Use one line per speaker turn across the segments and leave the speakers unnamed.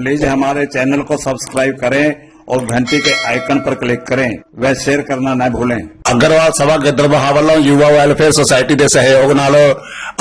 Please हमारे channel को subscribe करें और घंटी के आइकन पर क्लिक करें व शेयर करना न भूलें
ਅਗਰਵਾਲ ਸਭਾ ਗਿੱਦੜਬਾਹਾ ਵੱਲੋਂ ਯੁਵਾ ਵੈਲਫੇਅਰ ਸੁਸਾਇਟੀ ਦੇ ਸਹਿਯੋਗ ਨਾਲ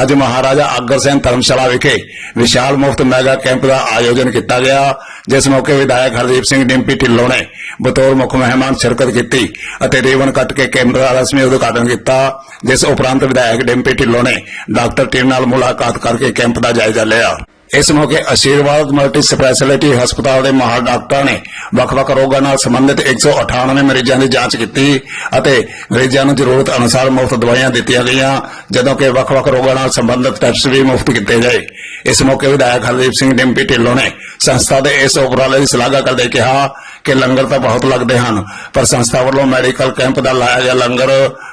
ਅੱਜ ਮਹਾਰਾਜਾ ਅਗਰ ਸਿੰਘ ਧਰਮਸ਼ਾਲਾ ਵਿਖੇ ਵਿਸ਼ਾਲ ਮੁਫਤ ਮੈਗਾ ਕੈਂਪ ਦਾ ਆਯੋਜਨ ਕੀਤਾ ਗਿਆ ਜਿਸ ਮੌਕੇ ਵਿਧਾਇਕ ਹਰਦੀਪ ਸਿੰਘ ਡਿੰਪੀ ਢਿੱਲੋਂ ਨੇ ਬਤੌਰ ਮੁੱਖ ਮਹਿਮਾਨ ਸ਼ਿਰਕਤ ਕੀਤੀ ਅਤੇ ਰੀਬਨ ਕੱਟ ਕੇ ਕੈਂਪ ਦਾ ਰਸਮੀ ਉਦਘਾਟਨ ਕੀਤਾ ਜਿਸ ਉਪਰੰਤ ਵਿਧਾਇਕ ਡਿੰਪੀ ਢਿੱਲੋਂ ਨੇ ਡਾਕਟਰ ਟੀਮ ਨਾਲ ਮੁਲਾਕਾਤ ਕਰਕੇ ਕੈਂਪ ਦਾ ਜਾਇਜ਼ਾ ਲਿਆ ਇਸ ਮੌਕੇ ਅਸ਼ੀਰਵਾਦ ਮਲਟੀ ਸਪੈਸ਼ਲਿਟੀ ਹਸਪਤਾਲ ਦੇ ਮਾਹਰ ਡਾਕਟਰਾਂ ਨੇ ਵੱਖ-ਵੱਖ ਰੋਗਾਂ ਨਾਲ ਸੰਬੰਧਿਤ 198 ਮਰੀਜ਼ਾਂ ਦੀ ਜਾਂਚ ਕੀਤੀ ਅਤੇ ਮਰੀਜ਼ਾਂ ਨੂੰ ਜ਼ਰੂਰਤ ਅਨੁਸਾਰ ਮੁਫਤ ਦਵਾਈਆਂ ਦਿੱਤੀਆਂ ਗਈਆਂ, ਜਦੋਂ ਕਿ ਵੱਖ-ਵੱਖ ਰੋਗਾਂ ਨਾਲ ਸੰਬੰਧਿਤ ਟੈਸਟ ਵੀ ਮੁਫਤ ਕੀਤੇ ਗਏ। ਇਸ ਮੌਕੇ ਵਿਧਾਇਕ ਹਰਦੀਪ ਸਿੰਘ ਡਿੰਪੀ ਢਿੱਲੋਂ ਨੇ ਸੰਸਥਾ ਦੇ ਇਸ ਉਪਰਾਲੇ ਦੀ ਸ਼ਲਾਘਾ ਕਰਦੇ ਕਿਹਾ ਕਿ ਲੰਗਰ ਤਾਂ ਬਹੁਤ ਲੱਗਦੇ ਹਨ, ਪਰ ਸੰਸਥਾ ਵੱਲੋਂ ਮੈਡੀਕਲ ਕੈਂਪ ਦਾ ਲਾਇਆ ਗਿਆ ਲੰਗਰ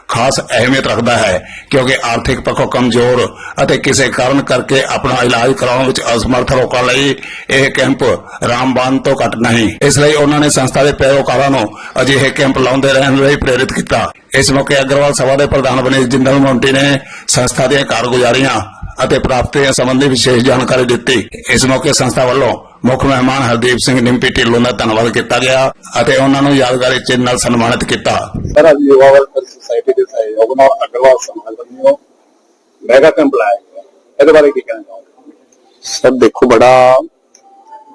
ਖਾਸ ਅਹਿਮੀਅਤ ਰੱਖਦਾ ਹੈ, ਕਿਉਂਕਿ ਆਰਥਿਕ ਪੱਖੋਂ ਕਮਜ਼ੋਰ ਅਤੇ ਕਿਸੇ ਕਾਰਨ ਕਰਕੇ ਆਪਣਾ ਇਲਾਜ ਕਰਾਉਣ ਵਿੱਚ ਅਸਮਰਥ ਲੋਕਾਂ ਲਈ ਇਹ ਕੈਂਪ ਰਾਮਬਾਨ ਤੋਂ ਘੱਟ ਨਹੀਂ। ਇਸ ਲਈ ਉਹਨਾਂ ਨੇ ਸੰਸਥਾ ਦੇ ਪੈਰੋਕਾਰਾਂ ਨੂੰ ਅਜਿਹੇ ਕੈਂਪ ਲਾਉਂਦੇ ਰਹਿਣ ਲਈ ਪ੍ਰੇਰਿਤ ਕੀਤਾ। ਇਸ ਮੌਕੇ ਅਗਰਵਾਲ ਸਭਾ ਦੇ ਪ੍ਰਧਾਨ ਬਣੇ ਜਿੰਦਲ ਮੌਂਟੀ ਨੇ ਸੰਸਥਾ ਦੀਆਂ ਕਾਰਗੁਜ਼ਾਰੀਆਂ ਅਤੇ ਪ੍ਰਾਪਤੀਆਂ ਸੰਬੰਧੀ ਵਿਸ਼ੇਸ਼ ਜਾਣਕਾਰੀ ਦਿੱਤੀ। ਇਸ ਮੌਕੇ ਸੰਸਥਾ ਵੱਲੋਂ ਮੁੱਖ ਮਹਿਮਾਨ ਹਰਦੀਪ ਸਿੰਘ ਨਿੰਪੀ ਢਿੱਲੋਂ ਦਾ ਧੰਨਵਾਦ ਕੀਤਾ ਗਿਆ ਅਤੇ ਉਹਨਾਂ ਨੂੰ ਯਾਦਗਾਰੀ ਚਿੰਨ੍ਹ ਨਾਲ ਸਨਮਾਨਿਤ ਕੀਤਾ।
ਸਰ
ਦੇਖੋ ਬੜਾ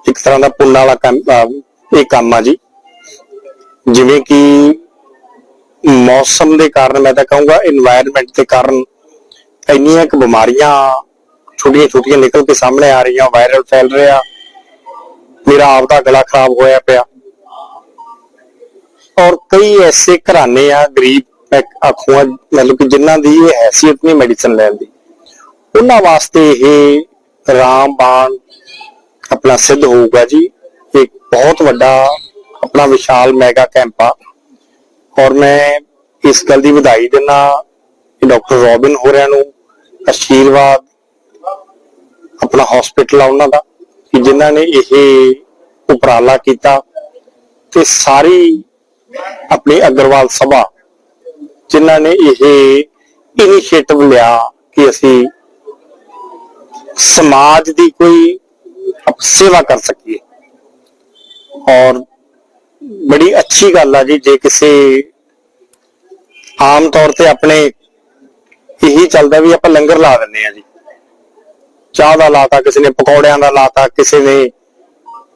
ਇੱਕ ਤਰ੍ਹਾਂ ਦਾ ਪੁੰਨ ਵਾਲਾ ਕੰਮ ਇਹ ਕੰਮ ਆ ਜੀ। ਜਿਵੇਂ ਕਿ ਮੌਸਮ ਦੇ ਕਾਰਨ ਮੈਂ ਤਾਂ ਕਹੂੰਗਾ এনवायरमेंट ਦੇ ਕਾਰਨ ਇੰਨੀਆਂ ਕਿ ਬਿਮਾਰੀਆਂ ਛੋਟੀਆਂ ਛੋਟੀਆਂ ਨਿਕਲ ਕੇ ਸਾਹਮਣੇ ਆ ਰਹੀਆਂ ਵਾਇਰਲ ਫੈਲ ਰਿਹਾ। ਮੇਰਾ ਆਪ ਦਾ ਗਲਾ ਖਰਾਬ ਹੋਇਆ ਪਿਆ। ਔਰ ਕਈ ਐਸੇ ਘਰਾਣੇ ਆ, ਗਰੀਬ ਆਖੂਆਂ, ਮਤਲਬ ਕਿ ਜਿਨ੍ਹਾਂ ਦੀ ਇਹ ਹੈਸੀਅਤ ਨਹੀਂ ਮੈਡੀਸਨ ਲੈਣ ਦੀ। ਉਹਨਾਂ ਵਾਸਤੇ ਇਹ ਰਾਮਬਾਣ ਆਪਣਾ ਸਿੱਧ ਹੋਊਗਾ ਜੀ। ਇੱਕ ਬਹੁਤ ਵੱਡਾ ਆਪਣਾ ਵਿਸ਼ਾਲ ਮੈਗਾ ਕੈਂਪ ਆ। ਔਰ ਮੈਂ ਇਸ ਗੱਲ ਦੀ ਵਧਾਈ ਦਿੰਦਾ ਡਾਕਟਰ ਰੋਬਿਨ ਹੋਰਿਆਂ ਨੂੰ ਅਸ਼ੀਰਵਾਦ ਆਪਣਾ ਹਸਪੀਟਲ ਆ ਉਹਨਾਂ ਦਾ, ਕਿ ਜਿਨ੍ਹਾਂ ਨੇ ਇਹ ਉਪਰਾਲਾ ਕੀਤਾ ਤੇ ਸਾਰੀ ਆਪਣੀ ਅਗਰਵਾਲ ਸਭਾ, ਜਿਨ੍ਹਾਂ ਨੇ ਇਹ ਇਨੀਸ਼ੀਏਟਿਵ ਲਿਆ ਕਿ ਅਸੀਂ ਸਮਾਜ ਦੀ ਕੋਈ ਸੇਵਾ ਕਰ ਸਕੀਏ। ਔਰ ਬੜੀ ਅੱਛੀ ਗੱਲ ਆ ਜੀ, ਜੇ ਕਿਸੇ ਆਮ ਤੌਰ ਤੇ ਆਪਣੇ ਇਹੀ ਚੱਲਦਾ ਵੀ ਆਪਾਂ ਲੰਗਰ ਲਾ ਦਿੰਨੇ ਆ ਜੀ। ਚਾਹ ਦਾ ਲਾਤਾ, ਕਿਸੇ ਨੇ ਪਕੌੜਿਆਂ ਦਾ ਲਾਤਾ, ਕਿਸੇ ਨੇ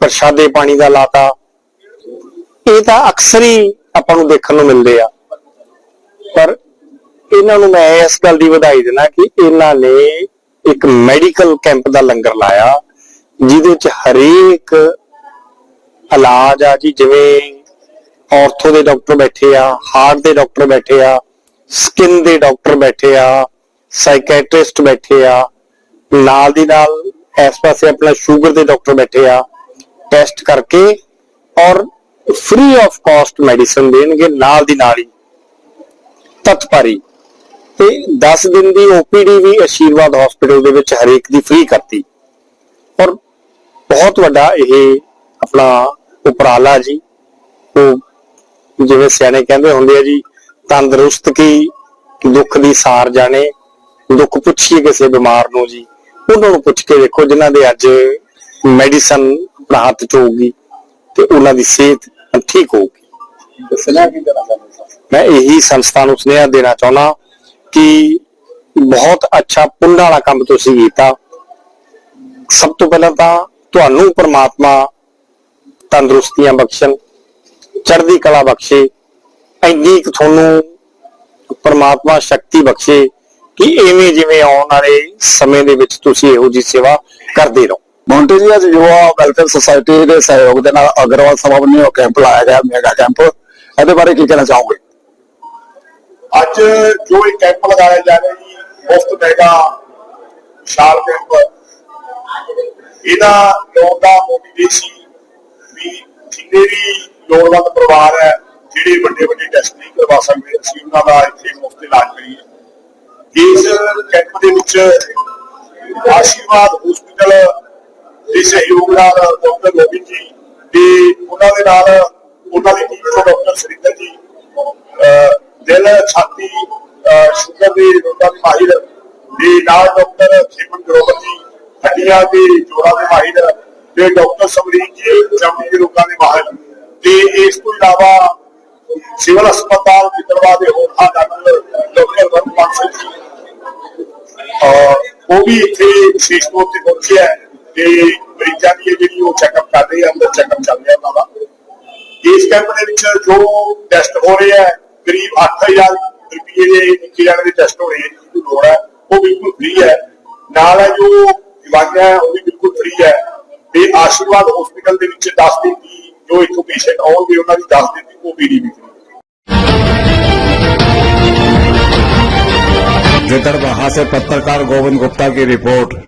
ਪ੍ਰਸ਼ਾਦੇ ਪਾਣੀ ਦਾ ਲਾਤਾ। ਇਹ ਤਾਂ ਅਕਸਰ ਹੀ ਆਪਾਂ ਨੂੰ ਦੇਖਣ ਨੂੰ ਮਿਲਦੇ ਆ। ਪਰ ਇਹਨਾਂ ਨੂੰ ਮੈਂ ਇਸ ਗੱਲ ਦੀ ਵਧਾਈ ਦਿੰਦਾ ਕਿ ਇਹਨਾਂ ਨੇ ਇੱਕ ਮੈਡੀਕਲ ਕੈਂਪ ਦਾ ਲੰਗਰ ਲਾਇਆ, ਜਿਹਦੇ ਵਿੱਚ ਹਰੇਕ ਇਲਾਜ ਆ ਜੀ, ਜਿਵੇਂ ਔਰਥੋ ਦੇ ਡਾਕਟਰ ਬੈਠੇ ਆ, ਹਾਰਟ ਦੇ ਡਾਕਟਰ ਬੈਠੇ ਆ, ਸਕਿਨ ਦੇ ਡਾਕਟਰ ਬੈਠੇ ਆ, ਸਾਈਕੈਟ੍ਰਿਸਟ ਬੈਠੇ ਆ, ਨਾਲ ਦੀ ਨਾਲ ਇਸ ਪਾਸੇ ਆਪਣਾ ਸ਼ੂਗਰ ਦੇ ਡਾਕਟਰ ਬੈਠੇ ਆ। ਟੈਸਟ ਕਰਕੇ ਔਰ ਫ੍ਰੀ ਆਫ ਕਾਸਟ ਮੈਡੀਸਨ ਦੇਣਗੇ ਨਾਲ ਦੀ ਨਾਲ ਹੀ। ਤਤਪਰੀ। ਤੇ 10 ਦਿਨ ਦੀ ਓਪੀਡੀ ਵੀ ਅਸ਼ੀਰਵਾਦ ਹਸਪੀਟਲ ਦੇ ਵਿੱਚ ਹਰੇਕ ਦੀ ਫ੍ਰੀ ਕਰਤੀ। ਔਰ ਬਹੁਤ ਵੱਡਾ ਇਹ ਆਪਣਾ ਉਪਰਾਲਾ ਜੀ। ਉਹ ਜਿਵੇਂ ਸਿਆਣੇ ਕਹਿੰਦੇ ਹੁੰਦੇ ਆ ਜੀ, ਤੰਦਰੁਸਤ ਕੀ, ਦੁੱਖ ਦੀ ਸਾਰ ਜਾਣੇ, ਦੁੱਖ ਪੁੱਛੀਏ ਕਿਸੇ ਬਿਮਾਰ ਨੂੰ ਜੀ। ਉਹਨਾਂ ਨੂੰ ਪੁੱਛ ਕੇ ਦੇਖੋ ਜਿਨ੍ਹਾਂ ਦੇ ਅੱਜ ਮੈਡੀਸਨ ਹੱਥ ਚ ਹੋਊਗੀ ਤੇ ਉਹਨਾਂ ਦੀ ਸਿਹਤ ਠੀਕ ਹੋਊਗੀ।
ਸੁਨੇਹਾ ਕੀ ਦੇਣਾ ਚਾਹੁੰਦੇ ਸਰ
ਮੈਂ ਇਹੀ ਸੰਸਥਾ ਨੂੰ ਸੁਨੇਹਾ ਦੇਣਾ ਚਾਹੁੰਦਾ ਕਿ ਬਹੁਤ ਅੱਛਾ ਪੁੰਨ ਵਾਲਾ ਕੰਮ ਤੁਸੀਂ ਕੀਤਾ। ਸਭ ਤੋਂ ਪਹਿਲਾਂ ਤਾਂ ਤੁਹਾਨੂੰ ਪ੍ਰਮਾਤਮਾ ਤੰਦਰੁਸਤੀਆਂ ਬਖਸ਼ਣ ਚੜ੍ਹਦੀ ਕਲਾ ਬਖਸ਼ੇ ਇੰਨੀ ਕੁ ਤੁਹਾਨੂੰ ਪ੍ਰਮਾਤਮਾ ਸ਼ਕਤੀ ਬਖਸ਼ੇ ਕਿ ਐਵੇਂ ਜਿਵੇਂ ਆਉਣ ਵਾਲੇ ਸਮੇਂ ਦੇ ਵਿੱਚ ਤੁਸੀਂ ਇਹੋ ਜੀ ਸੇਵਾ ਕਰਦੇ ਰਹੋ।
ਮੌਂਟੀ ਯੁਵਾ ਵੈਲਫੇਅਰ ਸੁਸਾਇਟੀ ਦੇ ਸਹਿਯੋਗ ਦੇ ਨਾਲ ਅਗਰਵਾਲ ਸਭਾ ਵੱਲੋਂ ਕੈਂਪ ਲਾਇਆ ਗਿਆ ਮੈਗਾ ਕੈਂਪ ਇਹਦੇ ਬਾਰੇ ਕੀ ਕਹਿਣਾ ਚਾਹੋਗੇ?
ਅੱਜ ਜੋ ਇਹ ਕੈਂਪ ਲਗਾਇਆ ਜਾ ਰਿਹਾ ਜੀ, ਮੁਫਤ ਮੈਗਾ ਵਿਸ਼ਾਲ ਕੈਂਪ ਇਹਦਾ ਲੋਕ ਦਾ ਮੋਟੀਵੇਸ਼ਨ ਵੀ ਜਿੰਨੇ ਵੀ ਲੋੜਵੰਦ ਪਰਿਵਾਰ ਹੈ, ਜਿਹੜੇ ਵੱਡੇ ਵੱਡੇ ਟੈਸਟ ਨਹੀਂ ਕਰਵਾ ਸਕਦੇ ਅਸੀਂ ਉਹਨਾਂ ਦਾ ਇੱਥੇ ਮੁਫਤ ਇਲਾਜ ਕਰੀਏ। ਇਸ ਕੈਂਪ ਦੇ ਵਿੱਚ ਆਸ਼ੀਰਵਾਦ ਹਸਪੀਟਲ ਦੇ ਸਹਿਯੋਗ ਨਾਲ ਡਾਕਟਰ ਗੋਬਿੰਦ ਜੀ ਤੇ ਉਹਨਾਂ ਦੇ ਨਾਲ ਉਹਨਾਂ ਦੀ ਟੀਮ ਤੋਂ ਡਾਕਟਰ ਸਰਿੰਦਰ ਜੀ, ਅਹ, ਦਿਲ ਛਾਤੀ ਸ਼ੂਗਰ ਦੇ ਰੋਗਾਂ ਦੇ ਮਾਹਿਰ ਦੇ ਨਾਲ ਡਾਕਟਰ ਖੇਮਨ ਗਰੋਵਰ ਜੀ, ਹੱਡੀਆਂ ਦੇ ਜੋੜਾਂ ਦੇ ਮਾਹਿਰ ਤੇ ਡਾਕਟਰ ਸਮਰੀਤ ਜੀ ਚਮੜੀ ਦੇ ਰੋਗਾਂ ਦੇ ਮਾਹਿਰ ਤੇ ਇਸ ਤੋਂ ਇਲਾਵਾ ਸਿਵਲ ਹਸਪਤਾਲ ਗਿੱਦੜਵਾ ਦੇ ਹੋਰ ਡਾਕਟਰ ਡਾਕਟਰ ਵਰਮਾ ਸਿੰਘ ਜੀ। ਔਰ ਉਹ ਵੀ ਇੱਥੇ ਵਿਸ਼ੇਸ਼ ਤੌਰ ਤੇ ਪਹੁੰਚਿਆ ਹੈ। ਤੇ ਮਰੀਜ਼ਾਂ ਦੀ ਇਹ ਜਿਹੜੀ ਉਹ ਚੈੱਕਅਪ ਕਰ ਰਹੇ ਆ ਅੰਦਰ ਚੈੱਕਅਪ ਚੱਲ ਰਿਹਾ ਉਹਨਾਂ ਦਾ ਇਸ ਕੈਂਪ ਦੇ ਵਿੱਚ ਜੋ ਟੈਸਟ ਹੋ ਰਹੇ ਆ ਕਰੀਬ 8000 ਰੁਪਏ ਦੇ ਨਿੱਕੇ ਜਾਣੇ ਦੇ ਟੈਸਟ ਹੋ ਰਹੇ ਆ ਜਿਹਦੀ ਲੋੜ ਹੈ ਉਹ ਬਿਲਕੁਲ ਫ੍ਰੀ ਹੈ ਨਾਲ ਹੈ ਜੋ ਦਵਾਈਆਂ ਹੈ ਉਹ ਵੀ ਬਿਲਕੁਲ ਫ੍ਰੀ ਹੈ ਤੇ ਆਸ਼ੀਰਵਾਦ ਹਸਪੀਟਲ ਦੇ ਵਿੱਚ 10 ਦਿਨ ਦੀ ਜੋ ਇੱਥੋਂ ਪੇਸ਼ੈਂਟ ਆਉਣਗੇ ਉਹਨਾਂ ਦੀ 10 ਦਿਨ ਦੀ ਓਪੀਡੀ ਵੀ free ਹੈ
गिदड़बाहा से पत्रकार गोविंद गुप्ता की रिपोर्ट